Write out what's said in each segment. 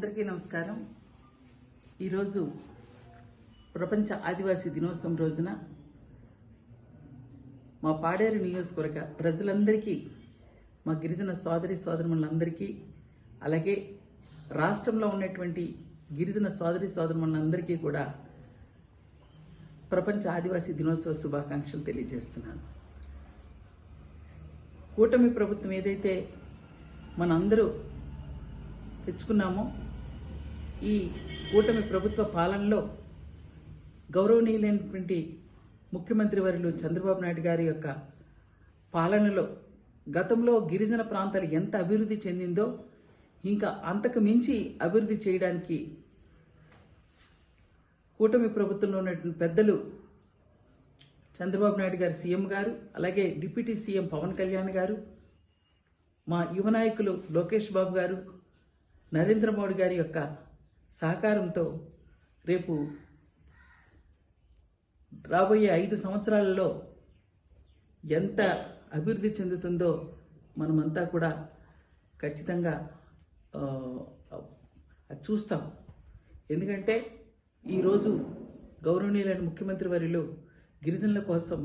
అందరికీ నమస్కారం. ఈరోజు ప్రపంచ ఆదివాసీ దినోత్సవం రోజున మా పాడేరు నియోజకవర్గ ప్రజలందరికీ మా గిరిజన సోదరి సోదరులందరికీ అలాగే రాష్ట్రంలో ఉన్నటువంటి గిరిజన సోదరి సోదరులందరికీ కూడా ప్రపంచ ఆదివాసీ దినోత్సవ శుభాకాంక్షలు తెలియజేస్తున్నాను. కూటమి ప్రభుత్వం ఏదైతే మనందరూ తెచ్చుకున్నామో ఈ కూటమి ప్రభుత్వ పాలనలో గౌరవనీయులైనటువంటి ముఖ్యమంత్రి వర్యులు చంద్రబాబు నాయుడు గారి యొక్క పాలనలో గతంలో గిరిజన ప్రాంతాలు ఎంత అభివృద్ధి చెందిందో ఇంకా అంతకు మించి అభివృద్ధి చేయడానికి కూటమి ప్రభుత్వంలో ఉన్నటువంటి పెద్దలు చంద్రబాబు నాయుడు గారు సీఎం గారు అలాగే డిప్యూటీ సీఎం పవన్ కళ్యాణ్ గారు మా యువ నాయకులు లోకేష్ బాబు గారు నరేంద్ర మోడీ గారి యొక్క సహకారంతో రేపు రాబోయే ఐదు సంవత్సరాలలో ఎంత అభివృద్ధి చెందుతుందో మనమంతా కూడా ఖచ్చితంగా అది చూస్తాం. ఎందుకంటే ఈరోజు గౌరవనీయులైన ముఖ్యమంత్రి వర్యులు గిరిజనుల కోసం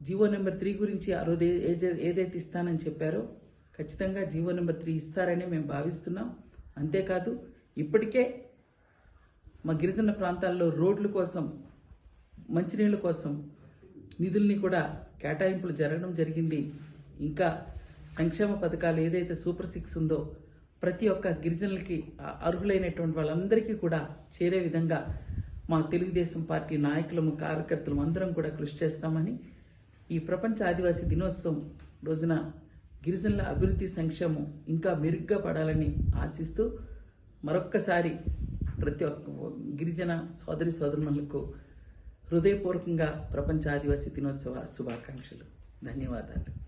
జీవో నెంబర్ త్రీ గురించి ఆ రోజు ఏ- ఏదైతే ఇస్తానని చెప్పారో ఖచ్చితంగా జీవో నెంబర్ త్రీ ఇస్తారని మేము భావిస్తున్నాం. అంతేకాదు ఇప్పటికే మా గిరిజన ప్రాంతాల్లో రోడ్ల కోసం మంచినీళ్ళ కోసం నిధుల్ని కూడా కేటాయింపులు జరగడం జరిగింది. ఇంకా సంక్షేమ పథకాలు ఏదైతే సూపర్ సిక్స్ ఉందో ప్రతి ఒక్క గిరిజనులకి అర్హులైనటువంటి వాళ్ళందరికీ కూడా చేరే విధంగా మా తెలుగుదేశం పార్టీ నాయకులము కార్యకర్తలు అందరం కూడా కృషి చేస్తామని ఈ ప్రపంచ ఆదివాసీ దినోత్సవం రోజున గిరిజనుల అభివృద్ధి సంక్షేమం ఇంకా మెరుగ్గా పడాలని ఆశిస్తూ మరొక్కసారి ప్రతి ఒక్క గిరిజన సోదరి సోదరులకు హృదయపూర్వకంగా ప్రపంచ ఆదివాసీ దినోత్సవ శుభాకాంక్షలు. ధన్యవాదాలు.